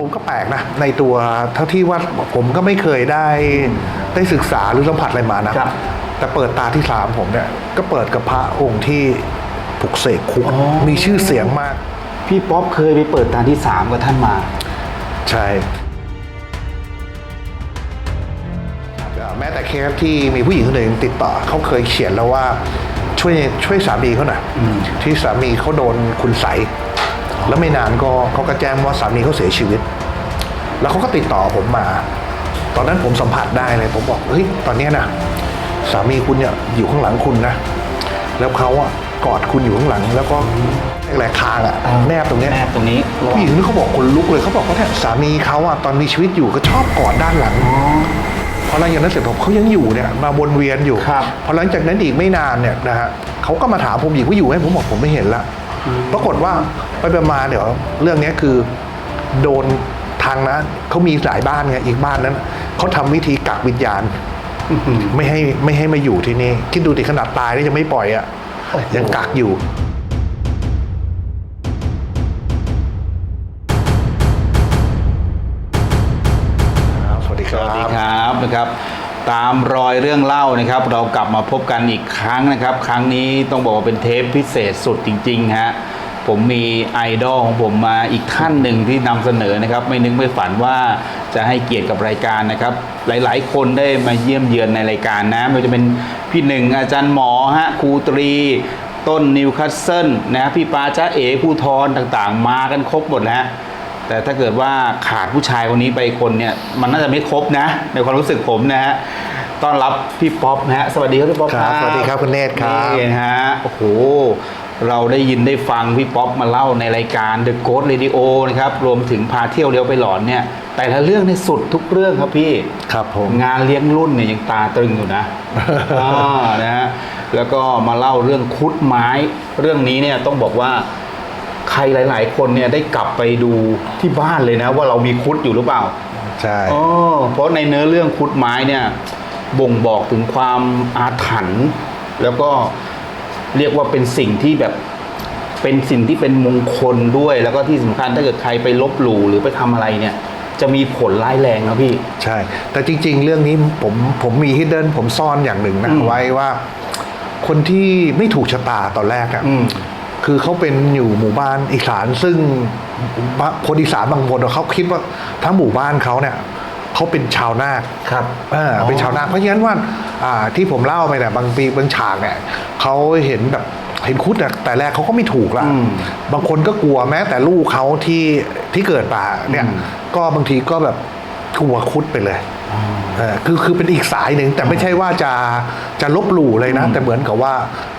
แล้วผมก็แปลกนะ ในตัวเท่าที่ว่าผมก็ไม่เคยได้ได้ศึกษาหรือสัมผัสอะไรมานะครับแต่เปิดตาที่สามผมเนี่ย ก็เปิดกับพระองค์ที่ปลุกเสกคุกอ๋อมีชื่อเสียงมาก พี่ป๊อปเคยไปเปิดตาที่สามกับท่านมา ใช่อ่าแม้แต่เคสที่มีผู้หญิงคนหนึ่งติดต่อเขาเคยเขียนแล้วว่าช่วยช่วยสามีเขาหน่อยที่สามีเขาโดนคุณใสย แล้วไม่นานก็เขาก็แจ้งว่าสามีเขาเสียชีวิต แล้วเขาก็ติดต่อผมมา ตอนนั้นผมสัมผัสได้เลย ผมบอกเฮ้ยตอนเนี้ยนะสามีคุณเนี่ยอยู่ข้างหลังคุณนะแล้วเขาอะกอดคุณอยู่ข้างหลัง แล้วก็แหลกคางอะแนบตรงเนี้ยแนบตรงนี้ผู้หญิงนี่เขาบอกคนลุกเลยเขาบอกว่าเนี่ยสามีเขาอะตอนมีชีวิตอยู่ก็ชอบกอดด้านหลังพอหลังจากนั้นเสร็จผมเขายังอยู่เนี่ยมาวนเวียนอยู่ครับพอหลังจากนั้นอีกไม่นานเนี่ยนะฮะเขาก็มาถามผมอีกว่าอยู่ไหมผมบอกผมไม่เห็นละ ปรากฏว่าไปไปมาเดี๋ยวเรื่องเนี้ยคือโดนทางนะเขามีหลายบ้านไงอีกบ้านนั้นเขาทำวิธีกักวิญญาณไม่ให้ไม่ให้มาอยู่ที่นี่คิดดูดิขนาดตายนี่ยังไม่ปล่อยอะโอ้โหยังกักอยู่สวัสดีคสรับวัสดีครับนะครับ ตามรอยเรื่องเล่านะครับ เรากลับมาพบกันอีกครั้งนะครับ ครั้งนี้ต้องบอกว่าเป็นเทปพิเศษสุดจริงๆฮะผมมีไอดอลของผมมาอีกท่านหนึ่งที่นำเสนอนะครับ ไม่นึกไม่ฝันว่าจะให้เกียรติกับรายการนะครับ หลายๆ คนได้มาเยี่ยมเยือนในรายการนะไม่ว่าจะเป็นพี่หนึ่งอาจารย์หมอฮะครูตรีต้นนิวคัสเซิลนะพี่ปาจ้าเอ๋ผู้ทอนต่างๆ มากันครบหมดแล้ว แต่ถ้าเกิดว่าขาดผู้ชายคนนี้ไปคนเนี่ยมันน่าจะไม่ครบนะ ในความรู้สึกผมนะฮะต้อนรับพี่ป๊อปนะฮะสวัสดีครับพี่ป๊อปครับสวัสดีครับคุณเนตรครับนี่นะฮะโอ้โหเราได้ยินได้ฟังพี่ป๊อปมาเล่าในรายการ The Ghost Radio นะครับรวมถึงพาเที่ยวเลี้ยวไปหลอนเนี่ยแต่ละเรื่องในสุดทุกเรื่องครับพี่ครับผมงานเลี้ยงรุ่นเนี่ยยังตาตรึงอยู่นะอ่านะฮะแล้วก็มาเล่าเรื่องคุดไม้ เรื่องนี้เนี่ยต้องบอกว่าใค รหลาย ๆ คนเนี่ยได้กลับไปดูที่บ้านเลยนะ ว่าเรามีคุดอยู่หรือเปล่าใช่อ๋อเพราะในเนื้อเรื่องคุดไม้เนี่ยบ่งบอกถึงความอาถรรพ์แล้วก็เรียกว่าเป็นสิ่งที่แบบเป็นสิ่งที่เป็นมงคลด้วย แล้วก็ที่สำคัญถ้าเกิดใครไปลบหลู่หรือไปทำอะไรเนี่ย จะมีผลร้ายแรงนะพี่ ใช่ แต่จริง ๆ เรื่องนี้ผมผมมีฮิดเดิลผมซ่อนอย่างหนึ่งนะอืมไว้ว่า คนที่ไม่ถูกชะตาตอนแรกอะอืม คือเขาเป็นอยู่หมู่บ้านอีสานซึ่งบะคนอีสานบางคนเขาคิดว่าทั้งหมู่บ้านเขาเนี่ยเขาเป็นชาวนาคครับอ่าเป็นชาวนาเพราะฉะนั้นว่าอ่าที่ผมเล่าไปเนี่ยบางปีบางฉากเนี่ยเขาเห็นแบบเห็นคุดเนี่ยแต่แรกเขาก็ไม่ถูกละอืมบางคนก็กลัวแม้แต่ลูกเขาที่ที่เกิดมาเนี่ยอืมก็บางทีก็แบบกลัวคุดไปเลยเออ คือคือเป็นอีกสายหนึ่งแต่ไม่ใช่ว่าจะจะลบหลู่เลยนะ แต่เหมือนกับว่า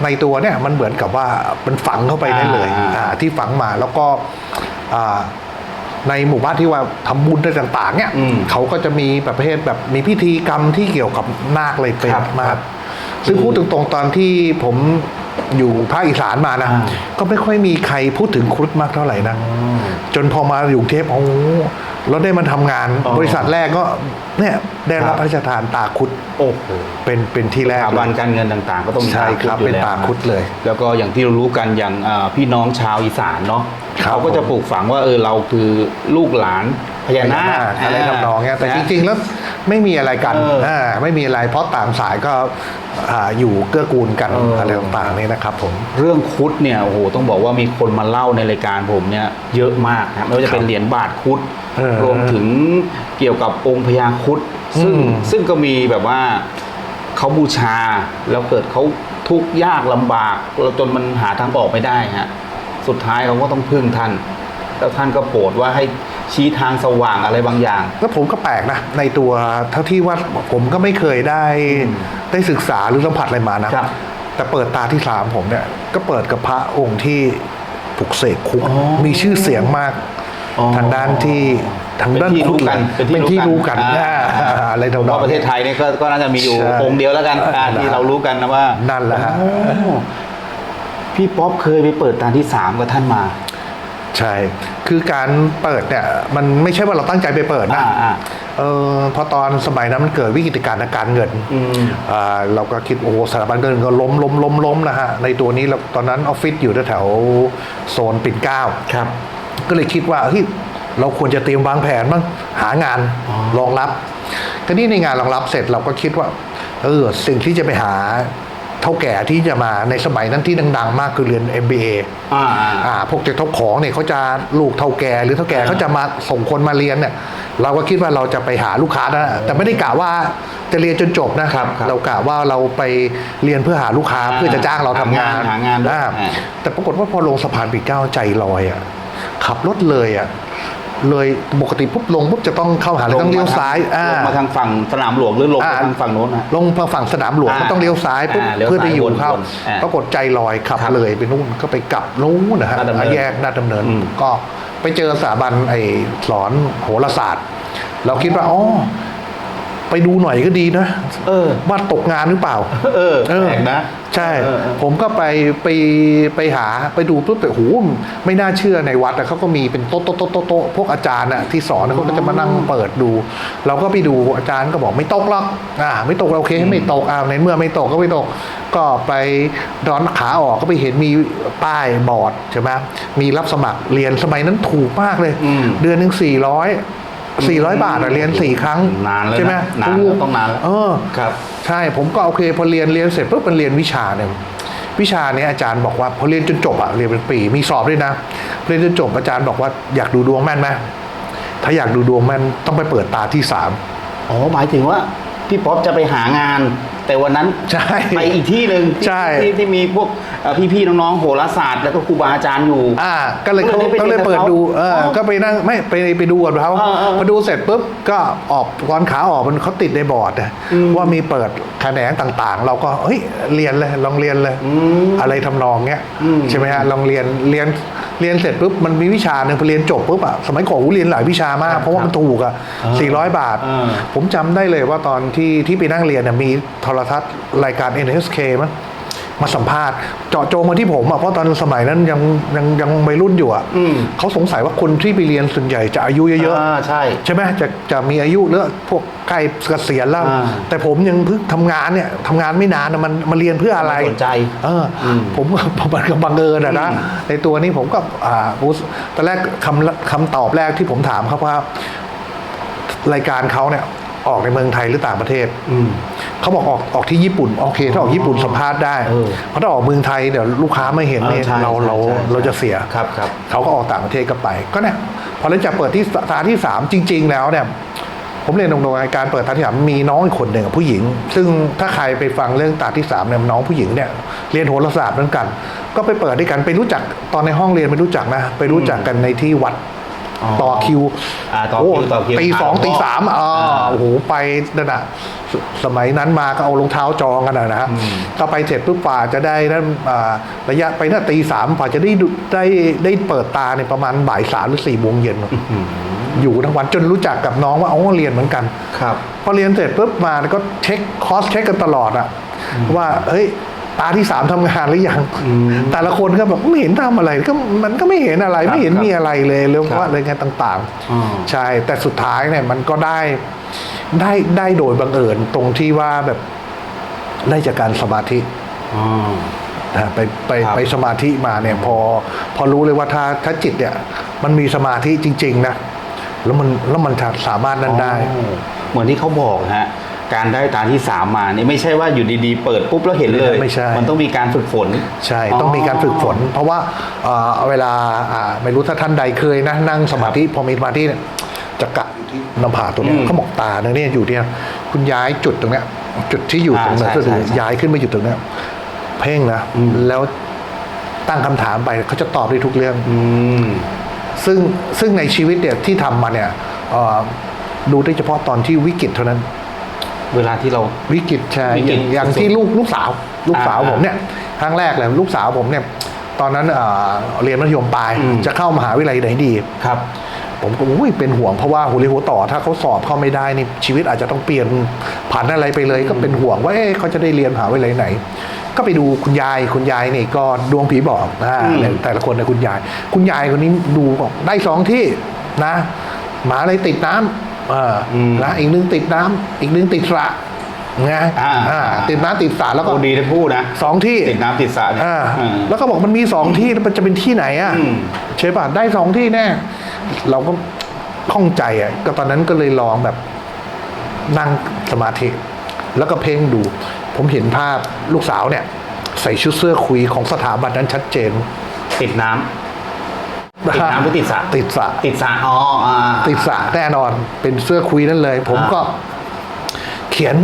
ในตัวเนี่ยมันเหมือนกับว่ามันฝังเข้าไปได้เลยอ่าอ่าที่ฝังมาแล้วก็อ่าในหมู่บ้านที่ว่าทำบุญได้ต่าง ๆ เนี่ยอืมเขาก็จะมีประเภทแบบมีพิธีกรรมที่เกี่ยวกับนาคเลยเป็นครับมาครักบซึ่งพูดตรงๆตอนที่ผมอยู่ภาคอีสานมานะอ่าก็ไม่ค่อยมีใครพูดถึงครุฑมากเท่าไหร่นะจนพอมาอยู่กรุงเทพโอ้ โหแล้วได้มาทำงานอ๋อ บริษัทแรกก็เนี่ยได้รับครับพระราชทานตาครุฑโอ้โหเป็นเป็นที่แรสก ถาเลบันยการเงินต่างๆ ก็ต้องมีใช่ครับอยู่เป็นแล้วตาครุฑเลยแล้วก็อย่างที่เรารู้กันอย่างอ่าพี่น้องชาวอีสานเนาะครับเขาก็จะผม ปลูกฝังว่าเออเราคือลูกหลานพญานาคอะไรทำนองเนี้ยแต่นะจริง ๆ แล้วไม่มีอะไรกันเอออ่าไม่มีอะไรเพราะต่างสายก็อ่าอยู่เกื้อกูลกันเออออะไรต่างๆนี่นะครับผมเรื่องคุดเนี่ยโอ้โหต้องบอกว่ามีคนมาเล่าในรายการผมเนี่ยเยอะมากนะไม่ว่าจะเป็นเหรียญบาทคุดเออรวมถึงเกี่ยวกับองค์พญาคุดซึ่งอืมซึ่งก็มีแบบว่าเขาบูชาแล้วเกิดเขาทุกข์ยากลำบากแล้วจนมันหาทางออกไม่ได้ฮะสุดท้ายเขาก็ต้องพึ่งท่าน แล้วท่านก็โปรดว่าให้ ชี้ทางสว่างอะไรบางอย่าง แล้วผมก็แปลกนะ ในตัวเท่าที่ว่าผมก็ไม่เคยได้ได้ศึกษาหรือสัมผัสอะไรมานะ ครับ แต่เปิดตาที่สามผมเนี่ย ก็เปิดกับพระองค์ที่ปลุกเสกคุก อ๋อมีชื่อเสียงมาก อ๋อทางด้านที่ทางด้านเป็นที่คุรู้กกันเป็นที่รู้กันอ่าอ่าอะไรทำนเพองราะประเทศไทยเนี่ยก็ก็น่าจะมีอยู่ใช่องค์เดียวแล้วกันอ่าที่เรารู้กันนะว่านั่นแหละฮะ โอ้พี่ป๊อปเคยไปเปิดตาที่สามกับท่านมา ใช่ คือการเปิดเนี่ยมันไม่ใช่ว่าเราตั้งใจไปเปิดนะอ่าอ่า เออพอตอนสมัยนั้นมันเกิดวิกฤตการณ์ทางการเงินอืม อ่าเราก็คิดโอ้โหสถาบันการเงินก็ล้มล้มล้มล้มนะฮะ ในตัวนี้เราตอนนั้นออฟฟิศอยู่แถวๆโซนปิ่นเกล้า ครับ ก็เลยคิดว่าเฮ้ยเราควรจะเตรียมวางแผนบ้างหางานรองรับก็นี่ในงานรองรับเสร็จเราก็คิดว่าเออสิ่งที่จะไปหา เท่าแก่ที่จะมาในสมัยนั้นที่ดัง ๆ มากคือเรียน MBA อ่าอ่าอ่าพวกเจ้าของเนี่ยเขาจะลูกเท่าแก่หรือเท่าแก่อ่าเขาจะมาส่งคนมาเรียนเนี่ยเราก็คิดว่าเราจะไปหาลูกค้านะแต่ไม่ได้กะว่าจะเรียนจนจบนะครับครับเรากะว่าเราไปเรียนเพื่อหาลูกค้าอ่าเพื่อจะจ้างเราทำงานหางานด้วยอ่อ่าแต่ปรากฏว่าพอลงสะพานปิ่นเกล้าใจลอยอะขับรถเลยอะ เลยปกติปุ๊บลงปุ๊บจะต้องเข้าหาเลยต้องเลี้ยวซ้ายอ่าลงมาทางฝั่งสนามหลวงหรือลงมาอ่าทางฝั่งโน้นนะลงมาฝั่งสนามหลวงอ่าก็ต้องเลี้ยวซ้ายปุ๊บอ่าเลี้ยวเพื่อไปอยู่ซ้ายเข้าวนๆอ่าปรากฏใจลอยขับครับเลยไปนู่นก็ไปกลับนู่นนะฮะลาดดำเนินแยกนาดดำเนินอืมก็ไปเจอสถาบันไอ้สอนโหราศาสตร์ เราคิดว่าอ๋อ ไปดูหน่อยก็ดีนะเออ ว่าตกงานหรือเปล่า เออแปลกนะ ใช่ เออเออ ผมก็ไปไปไปหาไปดูปุ๊บแต่โหไม่น่าเชื่อในวัดอะเขาก็มีเป็นโต๊ะโต๊ะโต๊ะโต๊ะโต๊ะพวกอาจารย์อะที่สอนเขาก็จะมานั่งเปิดดู เราก็ไปดูอาจารย์ก็บอกไม่ตกหรอกอ่า ไม่ตกโอเคไม่ตกอ่าในเมื่อไม่ตกก็ไม่ตก ก็ไปดอนขาออกก็ไปเห็นมีป้ายบอร์ดใช่ไหมมีรับสมัครเรียนสมัยนั้นถูกมากเลย อืม เดือนหนึ่งสี่ร้อย สี่ร้อยบาทอะเรียนสี่ครั้งนานแล้วนะใช่ไหมนานแล้วถูกต้องนานแล้วเออครับใช่ผมก็โอเคพอเรียนเรียนเสร็จปุ๊บมันเรียนวิชาเนี่ยวิชาเนี้ยอาจารย์บอกว่าพอเรียนจนจบอะเรียนเป็นปีมีสอบด้วยนะเรียนจนจบอาจารย์บอกว่าอยากดูดวงแม่นไหมถ้าอยากดูดวงแม่นต้องไปเปิดตาที่สามอ๋อหมายถึงว่าพี่ป๊อปจะไปหางาน แต่วันนั้นใช่ไปอีกที่หนึ่งที่ใช่ ที่ที่มีพวกเอ่อพี่ๆน้องๆโหราศาสตร์แล้วก็ครูบาอาจารย์อยู่ อ่า ก็เลยเขาก็เลยได้ไปก็เลยเปิดดูเออเรียนกับเขาก็ไปนั่งไม่ไปไปดูกับเขาเออเออพอดูเสร็จปุ๊บก็ออกตอนขาออกมันเขาติดในบอร์ดอะว่ามีเปิดแขนงต่างๆ เราก็เฮ้ยเรียนเลยลองเรียนเลยอะไรทำนองเงี้ยอืม ใช่ไหมฮะลองเรียนเรียน เรียนเสร็จปุ๊บมันมีวิชาหนึ่งพอเรียนจบปุ๊บอะสมัยก่อนผมเรียนหลายวิชามาก เพราะว่ามันถูกอะสี่ร้อยบาทเออผมจำได้เลยว่าตอนที่ที่ไปนั่งเรียนน่ะมีโทรทัศน์รายการ NHK มั้ง มาสัมภาษณ์เจาะจงมาที่ผมอะเพราะตอนสมัยนั้นยังยังยังวัยรุ่นอยู่อะอืมเขาสงสัยว่าคนที่ไปเรียนส่วนใหญ่จะอายุเยอะอ่าใช่ ๆ ใช่ไหมจะจะมีอายุเลือพวกใกล้เกษียณแล้ว อ่าแต่ผมยังเพิ่งทำงานเนี่ยทำงานไม่นานนะมันมาเรียนเพื่ออะไรไม่สนใจเอออม ผมก็มันก็บังเอิญอะนะอืมในตัวนี้ผมก็อ่ารู้สึกตอนแรกคำคำตอบแรกที่ผมถามเขาว่า รายการเขาเนี่ยออกในเมืองไทยหรือต่างประเทศ อืม เขาบอกออกออกที่ญี่ปุ่น โอเค ถ้าออกญี่ปุ่นสัมภาษณ์ได้เออเพราะถ้าออกเมืองไทยเดี๋ยวลูกค้าไม่เห็นเออเนี่ยใช่เราใช่เราใช่เราจะเสียครับครับ เขาก็ออกต่างประเทศก็ไป ก็เนี่ยพอหลังจากเปิดที่ตาที่สามจริง ๆ แล้วเนี่ย ผมเรียนตรงๆการเปิดตาที่สามมีน้องอีกคนหนึ่งอะผู้หญิง ซึ่งถ้าใครไปฟังเรื่องตาที่สามเนี่ยน้องผู้หญิงเนี่ยเรียนโหราศาสตร์เหมือนกัน ก็ไปเปิดด้วยกันไปรู้จักตอนในห้องเรียนไม่รู้จักนะ ไปรู้จักกันในที่วัดอ๋อต่อคิวอ่าต่อคิวโต่อคิวตีสองหาหลวงพ่อตีสามอ่าอ่า โอ้โหไปนั่นน่ะ สสมัยนั้นมาก็เอารองเท้าจองกันนะนะฮะก็ไปเสร็จปุ๊บป่าจะได้นั่นอ่าระยะไปน่าตีสามป่าจะได้ดูได้ได้เปิดตาเนี่ยประมาณบ่ายสามหรือสี่โมงเย็นอยู่ทั้งวันจนรู้จักกับน้องว่าอ๋อเรียนเหมือนกัน ครับ พอเรียนเสร็จปุ๊บมาก็เช็คคอร์สเช็คกันตลอดอะว่าเฮ้ย ตาที่สามทำงานหรือยัง แต่ละคนก็แบบไม่เห็นทำอะไรก็มันก็ไม่เห็นอะไรครับไม่เห็นครับมีอะไรเลยเรื่องครับว่าอะไรเงี้ยต่างอ๋อๆใช่แต่สุดท้ายเนี่ยมันก็ได้ได้ได้โดยบังเอิญตรงที่ว่าแบบได้จากการสมาธิอ๋อนะไปไปครับไปสมาธิมาเนี่ยพอ พอรู้เลยว่าถ้าถ้าจิตเนี่ย มันมีสมาธิจริง ๆ นะ แล้วมันแล้วมันสามารถนั้นได้อ๋อเหมือนที่เขาบอกฮะ การได้ตาที่สามมานี่ไม่ใช่ว่าอยู่ดีๆ เปิดปุ๊บแล้วเห็นเลย ไม่ใช่มันต้องมีการฝึกฝน ใช่ต้องมีการฝึกฝน เพราะว่าเอ่อเวลาอ่าไม่รู้ถ้าท่านใดเคยนะนั่งสมาธิพอมีสมาธิเนี่ยจะกะอยู่ที่หน้ำผากตัวเนี้ยอืมเขาบอกตาเนี่ยอยู่เนี่ยคุณย้ายจุดตรงเนี้ยจุดที่อยู่ตรงนั้นอ่าใช่ก็คือใช่ใช่ย้ายขึ้นมาอยู่ตรงเนี้ยเพ่งนะแล้วตั้งคำถามไปเขาจะตอบได้ทุกเรื่องอืมซึ่งซึ่งในชีวิตเนี่ยที่ทำมาเนี่ยเอ่อดูได้เฉพาะตอนที่วิกฤตเท่านั้น เวลาที่เรา วิกฤตใช่วิกอฤตย่างอย่างสุดๆที่ลูกลูกสาว ลูกสาวอ่าผมเนี่ยครั้งแรกเลยลูกสาวผมเนี่ย ตอนนั้นเอ่อเรียนมัธยมปลายอืม จะเข้ามหาวิทยาลัยไหนดี ครับ ผมก็อุ้ยเป็นห่วงเพราะว่าหัวเรียวหัวต่อถ้าเขาสอบเข้าไม่ได้นี่ชีวิตอาจจะต้องเปลี่ยนผันอะไรไปเลย ก็เป็นห่วงว่าเอ๊ะเขาจะได้เรียนมหาวิทยาลัยไหน ก็ไปดูคุณยายคุณยายนี่ก็ดวงผีบอกนะอืม เนี่ยแต่ละคนในคุณยาย คุณยายคนนี้ดูบอกได้สองที่นะหมาอะไรติดน้ำ เอออนะอีกหนึงติดน้ำอีกหนึงติดสระนะอ่าอ่าติดน้ำติดสระแล้วก็โอ้ดีทั้งคู่นะสองที่ติดน้ำติดสระเนี่ยอ่าอืม แล้วก็บอกมันมีสองที่แล้วมันจะเป็นที่ไหนอะอืม ใช่ป่ะได้สองที่แน่เราก็ข้องใจอะก็ตอนนั้นก็เลยลองแบบนั่งสมาธิ แล้วก็เพ่งดู ผมเห็นภาพลูกสาวเนี่ย ใส่ชุดเสื้อคุยของสถาบันนั้นชัดเจน ติดน้ำ ติดน้ำหรือติดสระติดสระติดสระอ๋ออ่าติดสระแน่นอนเป็นเสื้อคุยนั่นเลย ผมก็ เขียน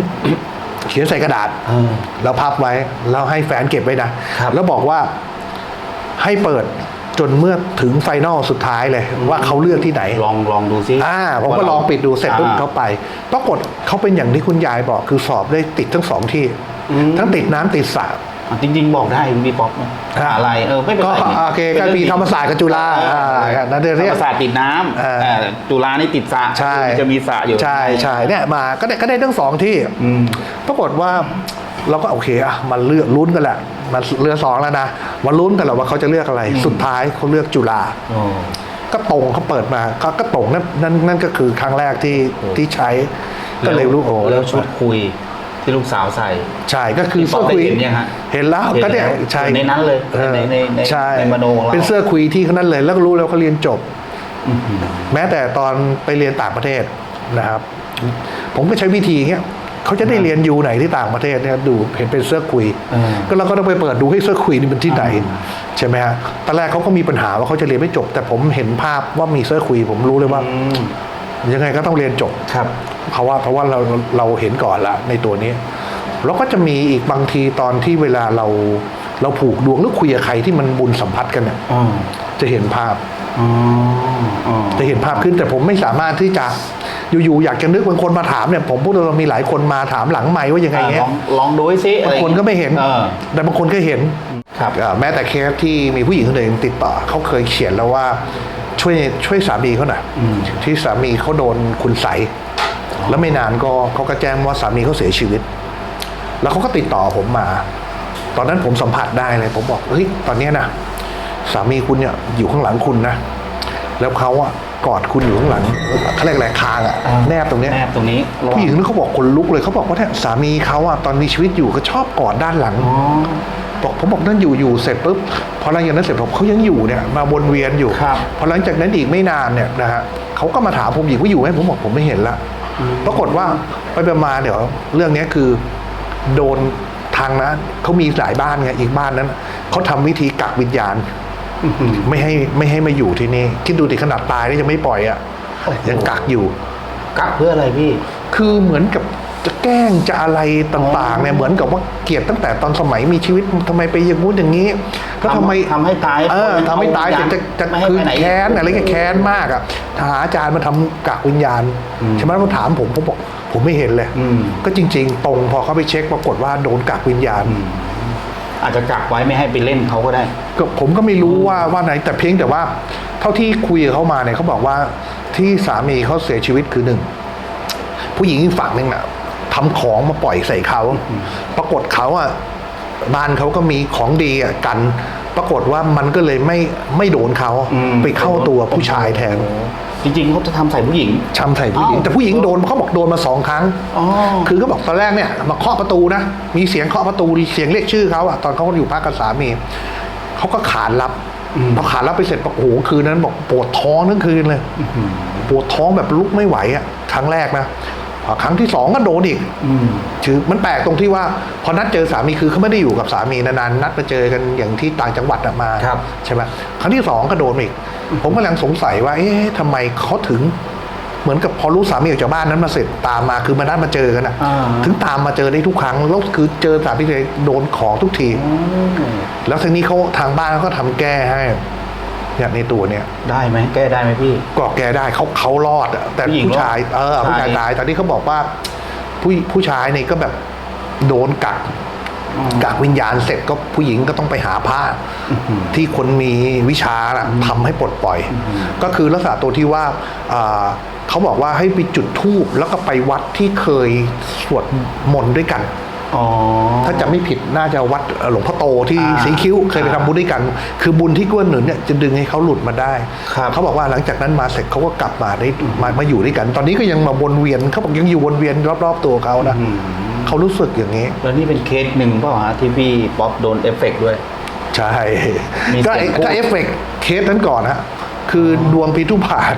เขียนใส่กระดาษเออ แล้วพับไว้ แล้วให้แฟนเก็บไว้นะครับ แล้วบอกว่าให้เปิดจนเมื่อถึงไฟนอลสุดท้ายเลย ว่าเขาเลือกที่ไหน ลองลองดูซิอ่าผมก็ว่าลองปิดดูเสร็จปุ๊บอ่าเขาไป ปรากฏเขาเป็นอย่างที่คุณยายบอกคือสอบได้ติดทั้งสองที่ อืมทั้งติดน้ำติดสระ อะจริง ๆ บอกได้คุณพี่ป๊อปนะฮะอะไรเออไม่เป็นก็ไรนี่โอเคป็นก็รื่องมีจงธรรมศาสตร์กับจุฬาเอออ่านั่นเรียก ธรรมศาสตร์ติดน้เออำเออจุฬานี่ติดสระใช่จะมีสระอยู่ใช่ใช่เนี่ยมาก็ได้ก็ได้ทั้งสองที่ อืม ปรากฏว่าเราก็โอเคอะมันเลือกลุ้นกันแหละมันเรือสองแล้วนะมาลุ้นกันแหละว่าเขาจะเลือกอะไรสุดท้ายเขาเลือกจุฬาโอ้ ก็ตรงเขาเปิดมาก็ก็ตรงนั่นนั่นนั่นก็คือครั้งแรกที่ที่ใช้ก็เลยรู้โอ้แล้วชุดคุย ที่ลูกสาวใส่ ใช่ก็คือพี่ป๊อเสื้ปอคุยได้เห็นยังฮะเห็นแล้วเห็นก็เนี่ยแล้วใช่อยู่ในนั้นเลยออในในในใช่ในมโนของเราเป็นเสื้อคุยที่เขานั่นเลย แล้วก็รู้แล้วเขาเรียนจบอื้อหือแม้แต่ตอนไปเรียนต่างประเทศนะครับ ผมก็ใช้วิธีเงี้ยเขาจะได้เรียนยูไหนที่ต่างประเทศเนี่ยดูเห็นเป็นเสื้อคุยเออก็เราก็ต้องไปเปิดดูให้เสื้อคุยนี่มันที่ไหนอ่าใช่ไหมฮะตอนแรกเขาก็มีปัญหาว่าเขาจะเรียนไม่จบ แต่ผมเห็นภาพว่ามีเสื้อคุย ผมรู้เลยว่าอืม ยังไงก็ต้องเรียนจบครับเพราะว่าเพราะว่าเราเราเห็นก่อนละในตัวนี้ แล้วก็จะมีอีกบางทีตอนที่เวลาเราเราผูกดวงหรือคุยกับใครที่มันบุญสัมพัทธ์กันเนี่ยอ๋อจะเห็นภาพอ๋ออ๋อจะเห็นภาพขึ้นแต่ผมไม่สามารถที่จะอยู่ๆอยากจะนึกบางคนมาถามเนี่ยผมพูดเรามีหลายคนมาถามหลังไม้ว่ายังไงอะเงี้ลยองลองดูให้ซิอะบาไรงคนก็ไม่เห็นออแต่บางคนก็เห็นครับอ่าแม้แต่เคสที่มีผู้หญิงคนหนึ่งติดต่อเขาเคยเขียนแล้วว่า ช่วยช่วยสามีเขาหน่อยที่สามีเขาโดนคุณใสยแล้วไม่นานก็เขาก็แจ้งว่าสามีเขาเสียชีวิต แล้วเขาก็ติดต่อผมมา ตอนนั้นผมสัมผัสได้เลย ผมบอกเฮ้ยตอนเนี้ยนะสามีคุณเนี่ยอยู่ข้างหลังคุณนะแล้วเขาอะกอดคุณอยู่ข้างหลังเขาเรียกอะไรคางอะอ่าแนบตรงเนี้ยแนบตรงนี้ระวัผู้หญิงนี่เขาบอกคนลุกเลยเขาบอกว่าเนี่ยสามีเขาอะตอนมีชีวิตอยู่ก็ชอบกอดด้านหลังอ๋อ บอกผมบอกนั่นอยู่อยู่เสร็จปุ๊บพอหลังจากนั้นเสร็จผมเขายังอยู่เนี่ยมาวนเวียนอยู่ครับพอหลังจากนั้นอีกไม่นานเนี่ยนะฮะเขาก็มาถามผมอีกว่าอยู่ไหมผมบอกผมไม่เห็นละปรากฏว่าไปไปมาเดี๋ยวเรื่องเนี้ยคือโดนทางนะเขามีหลายบ้านไงอีกบ้านนั้นเขาทำวิธีกักวิญญาณอื้อหือไม่ให้ไม่ให้มาอยู่ที่นี่คิดดูดิขนาดตายนี่ยังไม่ปล่อยอะโอ้โหยังกักอยู่ กักเพื่ออะไรพี่ คือเหมือนกับ จะแกล้งจะอะไรต่างๆเนี่ยเหมือนกับว่าเกลียดตั้งแต่ตอนสมัยมีชีวิตทำไมไปอย่างงู้นอย่างนี้แล้วทำไมทำให้ตายเออทำให้ตายเสร็จจะจะไม่ให้คือไปไหนแค้นอะไรเงี้ยแค้นมากอะทหารอาจารย์มาทำกักวิญญาณใช่ไหมเขาถามผมผมบอกผมไม่เห็นเลยอืมก็จริง ๆ ตรงพอเขาไปเช็คปรากฏว่าโดนกักวิญญาณอาจจะกักไว้ไม่ให้ไปเล่นเขาก็ได้ ก็ผมก็ไม่รู้ว่าว่าไหน แต่เพียงแต่ว่า เท่าที่คุยกับเขามาเนี่ยเขาบอกว่าที่สามีเขาเสียชีวิตคือหนึ่งผู้หญิงอีกฝั่งหนึ่งน่ะ ทำของมาปล่อยใส่เขา ปรากฏเขาอะบ้านเขาก็มีของดีอะกัน ปรากฏว่ามันก็เลยไม่ไม่โดนเขาอืมไปเข้าตัวผู้ชายแทนจริงๆเขาจะทำใส่ผู้หญิงช้ำใส่ผู้หญิงอ้าวแต่ผู้หญิงโดนเขาบอกโดนมาสองครั้งอ๋อคือเขาบอกตอนแรกเนี่ยมาเคาะประตูนะ มีเสียงเคาะประตูเสียงเรียกชื่อเขาอะตอนเขาอยู่พักกับสามีเขาก็ขานรับพอขานรับไปเสร็จบอกโอ้โหคืนนั้นบอกปวดท้องทั้งคืนเลยปวดท้องแบบลุกไม่ไหวอะครั้งแรกนะพอ ครั้งที่สองก็โดนอีกอืมคือมันแปลกตรงที่ว่า พอนัดเจอสามีคือเขาไม่ได้อยู่กับสามีนานๆนัดมาเจอกันอย่างที่ต่างจังหวัดอะมาครับใช่ไหมครั้งที่สองก็โดนอีก ผมกำลังสงสัยว่า เอ๊ะทำไมเขาถึง เหมือนกับพอรู้สามีออกจากบ้านนั้นมาเสร็จตามมาคือมานัดมาเจอกันอะอ่าถึงตามมาเจอได้ทุกครั้งแล้วคือเจอสามีเลยโดนของทุกทีแล้วทีนี้เขาทางบ้านเขาก็ทำแก้ให้ เนี่ยในตัวเนี่ยได้ไหมแก้ได้ไหมพี่ ก็แก้ได้เขาเขารอดอะแต่ผู้หญิงผู้ชายรอดเออผู้ชายใช่ตายตอนนี้เขาบอกว่าผู้ผู้ชายนี่ก็แบบโดนกักอืมกักวิญญาณเสร็จก็ผู้หญิงก็ต้องไปหาผ้าที่คนมีวิชาน่ะทำให้ปลดปล่อยก็คือลักษณะตัวที่ว่าอ่าเขาบอกว่าให้ไปจุดธูปแล้วก็ไปวัดที่เคยสวดมนต์ด้วยกัน อ๋อ ถ้าจะไม่ผิดน่าจะวัดหลวงพ่อโตที่อ่าสีคิ้วเคยไปทำบุญด้วยกัน คือบุญที่ก้วนหนุนเนี่ยจะดึงให้เขาหลุดมาได้ ครับเขาบอกว่าหลังจากนั้นมาเสร็จเขาก็กลับมาได้มามาอยู่ด้วยกัน ตอนนี้ก็ยังมาวนเวียนเขาบอกยังอยู่วนเวียนรอบๆตัวเขานะเขารู้สึกอย่างนี้ แล้วนี่เป็นเคสหนึ่งเปล่าฮะที่พี่ป๊อปโดนเอฟเฟกต์ด้วย ใช่มีก็เสียงก็พูดเอฟเฟกต์เคสนั้นก่อนฮะคือดวงพิทุพาท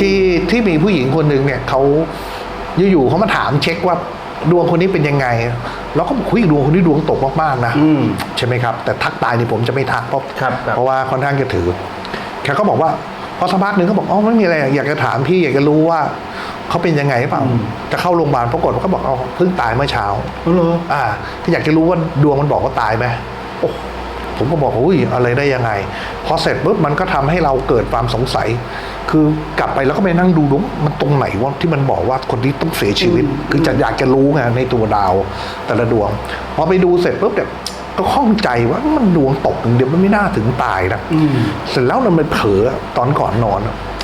ที่ที่มีผู้หญิงคนหนึ่งเนี่ยเขาอยู่ๆเขามาถามเช็คว่า ดวงคนนี้เป็นยังไง แล้วก็บอกคุยดวงคนนี้ดวงตกมากๆนะอืมใช่ไหมครับ แต่ทักตายนี่ผมจะไม่ทักเพราะครับครับเพราะว่าค่อนข้างจะถือแกก็บอกว่าพอสักพักหนึ่งเขาบอกอ๋อไม่มีอะไรอยากจะถามพี่อยากจะรู้ว่าเขาเป็นยังไงหรือเปล่าจะเข้าโรงพยาบาลปรากฏว่าเขาบอกเอาเพิ่งตายเมื่อเช้าอ๋อเหรออ่าก็อยากจะรู้ว่าดวงมันบอกว่าตายไหมโอ้ ผมก็บอกอุ้ยอะไรได้ยังไงพอเสร็จปุ๊บมันก็ทำให้เราเกิดความสงสัย คือกลับไปแล้วก็ไปนั่งดูดูมันตรงไหนว่าที่มันบอกว่าคนนี้ต้องเสียชีวิต คือจะอยากจะรู้ไงในตัวดาวแต่ละดวงพอไปดูเสร็จปุ๊บเนี่ยก็ข้องใจว่ามันดวงตกอย่างเดียวมันไม่น่าถึงตายนะเสร็จแล้วมันไปเผลอตอนก่อนนอน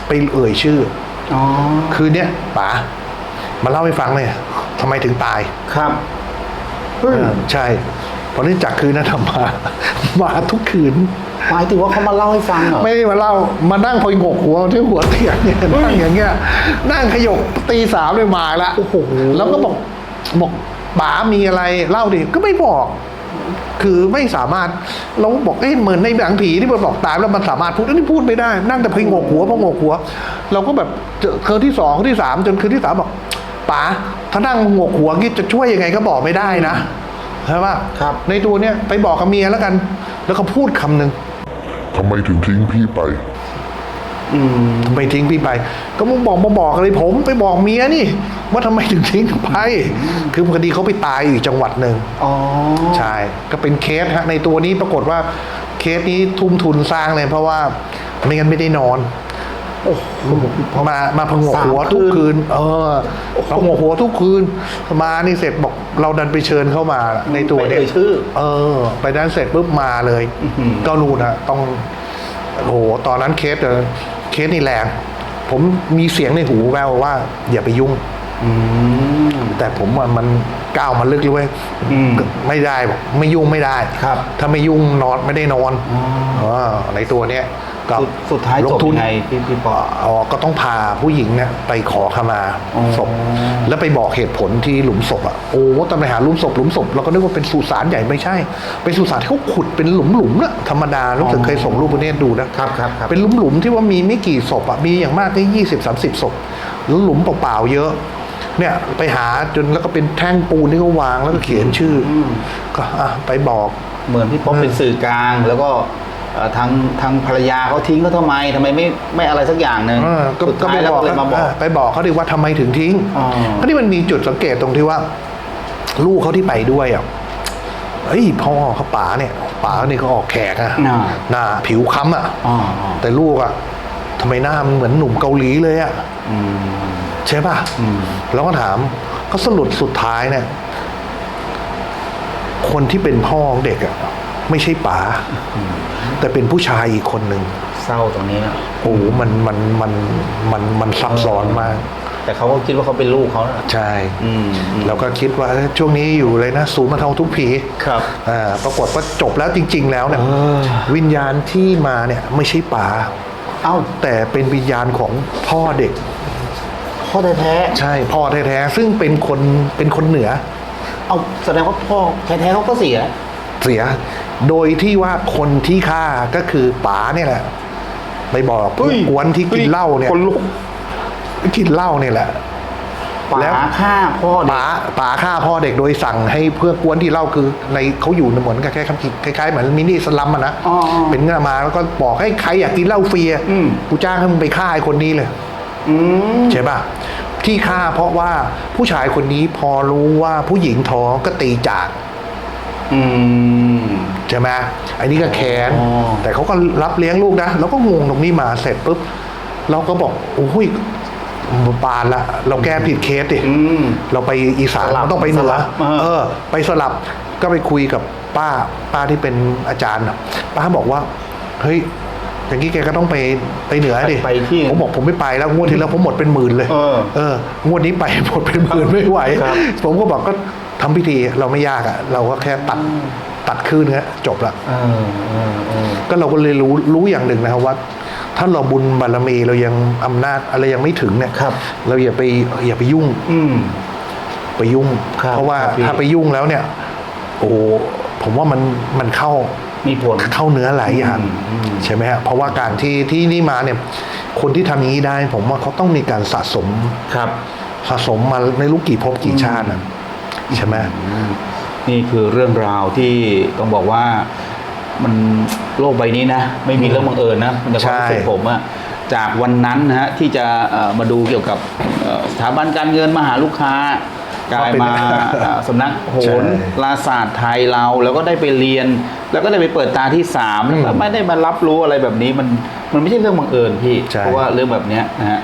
ไปเอ่ยชื่ออ๋อคือเนี่ยป๋ามาเล่าให้ฟังเลยทำไมถึงตายครับเออใช่ เพราะนี่จากคืนนั้นทำมา มาทุกคืน หมายถึงว่าเขามาเล่าให้ฟังเหรอ ไม่ได้มาเล่า มานั่งพอยงกหัวที่หัวเตียงเนี่ยนั่งอย่างเงี้ย นั่งขยกตีสามเลยมาละโอ้โห แล้วก็บอกบอกป๋ามีอะไรเล่าดิ ก็ไม่บอก คือไม่สามารถ เราบอกเอ้ยเหมือนในหนังผีที่มันบอกตายแล้วมันสามารถพูดอันนี้พูดไม่ได้ นั่งแต่พยงกหัวพงกหัว เราก็แบบเจอคืนที่สองคืนที่สามจนคืนที่สามบอกป๋าถ้านั่งงกหัวงี้จะช่วยยังไงก็บอกไม่ได้นะ ใช่ปะครับ ในตัวเนี้ยไปบอกกับเมียแล้วกัน แล้วก็พูดคำหนึ่งทำไมถึงทิ้งพี่ไปไม่ทิ้งพี่ไป ก็มึงบอกมาบอกอะไรผมไปบอกเมียนี่ ว่าทำไมถึงทิ้งไป คือพอดีเขาไปตายอยู่อีกจังหวัดหนึ่ง อ๋อ ใช่ ก็เป็นเคสฮะในตัวนี้ปรากฏว่าเคสนี้ทุ่มทุนสร้างเลยเพราะว่าไม่งั้นไม่ได้นอนโอ้โห มามาพงกหัวสามทุกคืคืนนเออพงกหัวทุกคืน มานี่เสร็จบอกเราดันไปเชิญเข้ามาในตัวเนี่ยไปเอ่ยชื่อ เออ ไปด้านเสร็จปุ๊บมาเลยก็รู้นะต้องโอ้โหตอนนั้นเคสเออเคสนี่แรง ผมมีเสียงในหูแววว่า อย่าไปยุ่งแต่ผมว่ามันก้าวมาลึกเลยเว้ยอืมไม่ได้บอกไม่ยุ่งไม่ได้ครับ ถ้าไม่ยุ่งนอนไม่ได้นอนอในตัวเนี้ย ก็สุดสุดท้ายลจงบทุนยังไงพี่พี่ปอ อ๋อก็ต้องพาผู้หญิงเนี่ยไปขอขมาอ๋อ ศพ แล้วไปบอกเหตุผลที่หลุมศพอะโอ้ตอนไปหาหลุมศพหลุมศพเราก็นึกว่าเป็นสุสานใหญ่ไม่ใช่ เป็นสุสานที่เขาขุดเป็นหลุมหลุมๆน่ะธรรมดารู้สึกเคยส่งรูปพวกนี้ให้ดูนะครับครับครับ เป็นหลุมหลุมๆที่ว่ามีไม่กี่ศพอะมีอย่างมากก็ยี่สิบสามสิบศพแล้วหลุมเปล่าๆเยอะ เนี่ยไปหาจนแล้วก็เป็นแท่งปูนที่เขาวางแล้วก็เขียนชื่ออก็อะไปบอก เหมือนพี่ป๊อปเป็นสื่อกลาง แล้วก็ เอ่อทางทางภรรยาเขาทิ้งเขาทำไมทำไมไม่ไม่อะไรสักอย่างหนึ่งเออก็สุดก็ท้าไปยแล้วบอกก็เลยมาบอกเออไปบอกเขาดิว่าทำไมถึงทิ้งอ๋อ เพราะที่มันมีจุดสังเกตตรงที่ว่า ลูกเขาที่ไปด้วยอะเฮ้ยพ่อเขาป๋าเนี่ยป๋าเนี่ยเขาออกแขกอะอ่า หน้าผิวค้ำอะ อ๋ออ๋อแต่ลูกอะทำไมหน้ามันเหมือนหนุ่มเกาหลีเลยอะอืม ใช่ป่ะอืม แล้วก็ถามก็สรุปสุดท้ายเนี่ยคนที่เป็นพ่อของเด็กอะ ไม่ใช่ป๋าแต่เป็นผู้ชายอีกคนหนึ่งเศร้าตรงนี้อะโอ้โหมันมันมันมันมันซับซ้อนมาก แต่เขาก็คิดว่าเขาเป็นลูกเขานะใช่อืมอืม เราก็คิดว่าเอ้ยช่วงนี้อยู่เลยนะศูนย์บรรเทาทุกข์ผีครับอ่าปรากฏว่าจบแล้วจริง ๆ แล้วเนี่ยเออ วิญญาณที่มาเนี่ยไม่ใช่ป๋าเอ้าแต่เป็นวิญญาณของพ่อเด็ก พ่อแท้ใช่พ่อแท้ๆซึ่งเป็นคนเป็นคนเหนือ ๆเอาแสดงว่าพ่อแท้ๆเขาก็เสีย เสีย โดยที่ว่าคนที่ฆ่าก็คือป๋าเนี่ยแหละไปบอกเฮ้ยกวนที่กินเหล้าเนี่ยคนลุกกินเหล้าเนี่ยแหละป๋าแล้วฆ่าพ่อเด็กป๋าป๋าฆ่าพ่อเด็กโดยสั่งให้เพื่อกวนที่เหล้าคือในเขาอยู่เหมือนกับแค่คำคิดคล้ายๆเหมือนมินิสลัมอะนะอ๋ออ๋อเป็นเงินมาแล้วก็บอกให้ใครอยากกินเหล้าฟรีอะอืมกูจ้างให้มึงไปฆ่าไอ้คนนี้เลยอืมใช่ป่ะที่ฆ่าเพราะว่าผู้ชายคนนี้พอรู้ว่าผู้หญิงท้องก็ตีจาก อืม ใช่ไหมไอ้นี่ก็แค้นอ๋อแต่เขาก็รับเลี้ยงลูกนะเราก็งงตรงนี้มาเสร็จปุ๊บ เราก็บอกโอ้ยปานละ เราแก้ผิดเคสดิอืมเราไปอีสานสลับเราต้องไปเหนือสลับเออเออ ไปสลับก็ไปคุยกับป้าป้าที่เป็นอาจารย์น่ะป้าบอกว่า เฮ้ยอย่างนี้แกก็ต้องไปไปเหนือดิไปที่ผมบอกผมไม่ไปแล้วงวดที่แล้วผมหมดเป็นหมื่นเลยเออเอองวดนี้ไปหมดเป็นหมื่นไม่ไหวครับผมก็บอกก็ทำพิธีเราไม่ยากอะเราก็แค่ตัด ตัดคืนเนี้ยจบละเออเออเออก็เราก็เลยรู้รู้อย่างหนึ่งนะครับว่า ถ้าเราบุญบารมีเรายังอำนาจอะไรยังไม่ถึงเนี่ยครับเราอย่าไปอย่าไปยุ่ง อืมไปยุ่งครับเพราะว่าครับพี่ถ้าไปยุ่งแล้วเนี่ย โอ้โหผมว่ามันมันเข้ามีผลเข้าเนื้อหลายอย่างอืมใช่ไหมฮะเพราะว่าการที่ที่นี่มาเนี่ย คนที่ทำอย่างนี้ได้ ผมว่าเขาต้องมีการสะสมครับ สะสมมาไม่รู้กี่ภพกี่ชาตินะใช่ไหม นี่คือเรื่องราวที่ต้องบอกว่ามันโลกใบนี้นะ ไม่มีเรื่องบังเอิญนะในความรู้สึกผมอะจากวันนั้นนะฮะที่จะเอ่อมาดูเกี่ยวกับเอ่อสถาบันการเงินมาหาลูกค้ากลายมาเอ่อสำนักโหนลาศาสตร์ไทยเรา แล้วก็ได้ไปเรียน แล้วก็ได้ไปเปิดตาที่สามแล้วก็ไม่ได้มารับรู้อะไรแบบนี้มันมันไม่ใช่เรื่องบังเอิญพี่ใช่เพราะว่าเรื่องแบบเนี้ยนะฮะ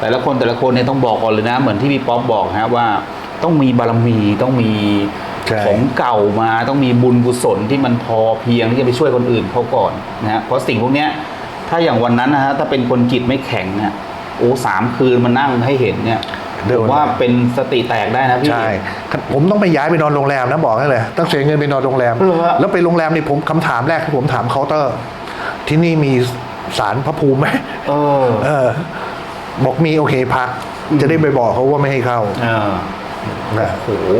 แต่ละคนแต่ละคนเนี่ยต้องบอกก่อนเลยนะ เหมือนที่พี่ป๊อปบอกฮะว่าต้องมีบารมีต้องมี ใช่ ของเก่ามาต้องมีบุญกุศลที่มันพอเพียงที่จะไปช่วยคนอื่นเขาก่อนนะฮะเพราะสิ่งพวกเนี้ยถ้าอย่างวันนั้นนะฮะถ้าเป็นคนจิตไม่แข็งเนี่ยโอ้สามคืนมานั่งให้เห็นเนี่ยเดี๋ยวผมว่าเป็นสติแตกได้นะพี่ ใช่ ผมต้องไปย้ายไปนอนโรงแรมนะบอกให้เลยต้องเสียเงินไปนอนโรงแรม เหรอฮะ แล้วไปโรงแรมนี่ผมคำถามแรกที่ผมถามเคาน์เตอร์ ที่นี่มีสารพระภูมิไหมเออ เออ บอกมีโอเคพัก จะได้ไปบอกเขาว่าไม่ให้เข้า เออ นะโอ้โห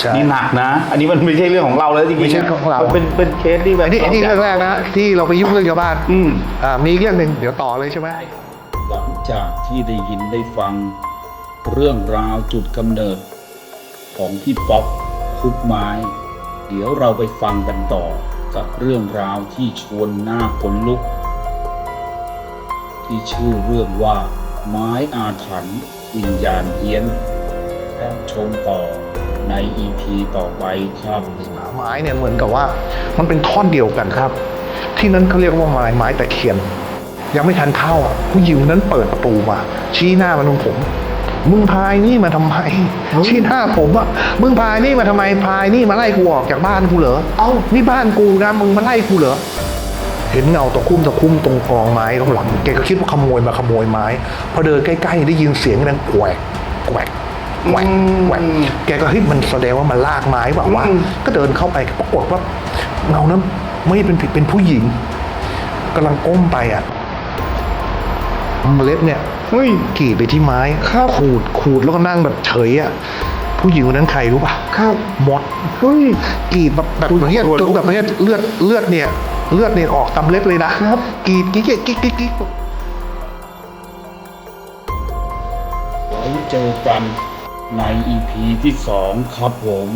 ใช่ นี่หนักนะ อันนี้มันไม่ใช่เรื่องของเราแล้วจริงๆไม่ใช่ของเรา นเป็นเป็นเคสที่แบบ อันนี้อันนี้เรื่องแรกนะที่เราไปยุ่งเรื่องชาวบ้านอืม อ่ามีอีกเรื่องหนึ่งเดี๋ยวต่อเลยใช่ไหม หลังจากที่ได้ยินได้ฟังเรื่องราวจุดกำเนิด ของพี่ป๊อปคุกไม้ เดี๋ยวเราไปฟังกันต่อกับเรื่องราวที่ชวนหน้าขนลุก ที่ชื่อเรื่องว่าไม้อาถรรพ์วิญญาณเฮียน รับชมต่อในอีพีต่อไปครับไม้เนี่ยเหมือนกับว่า มันเป็นท่อนเดียวกันครับ ที่นั้นเขาเรียกว่าไม้ไม้ตะเคียน ยังไม่ทันเข้าอะผู้หญิงนั้นเปิดประตูมา ชี้หน้ามาตรงผม มึงพายนี่มาทำไมชี้หน้าผมอะมึงพายนี่มาทำไมพายนี่มาไล่กูออกจากบ้านกูเหรอเอ้านี่บ้านกูนะมึงมาไล่กูเหรอเห็นเงาตะคุ่มตะคุ่มตรงกองไม้ตรงหลังแกก็คิดว่าขโมยมาขโมยไม้พอเดินใกล้ๆได้ยินเสียงดังแกวกแกวก แกวกแกวกแกก็เฮ้ยมันแสดงว่ามันลากไม้เปล่าวะก็เดินเข้าไปปรากฏว่าเงานั้นไม่เป็นผิดเป็นผู้หญิงกำลังก้มไปอะเมล็ดเนี่ยเฮ้ยกรีดไปที่ไม้ขูดขูดแล้วก็นั่งแบบเฉยอะผู้หญิงคนนั้นใครรู้ป่ะครับมดเฮ้ยกรีดแบบแบบอย่างเงี้ยจนแบบเนี้ยเลือดเลือดเนี่ย เลือดเนี่ยออกตามเล็บเลยนะครับกรีดกรีดกรีดกรีดกรีดกรีดไว้เจอกัน ในอีพีที่สองครับผม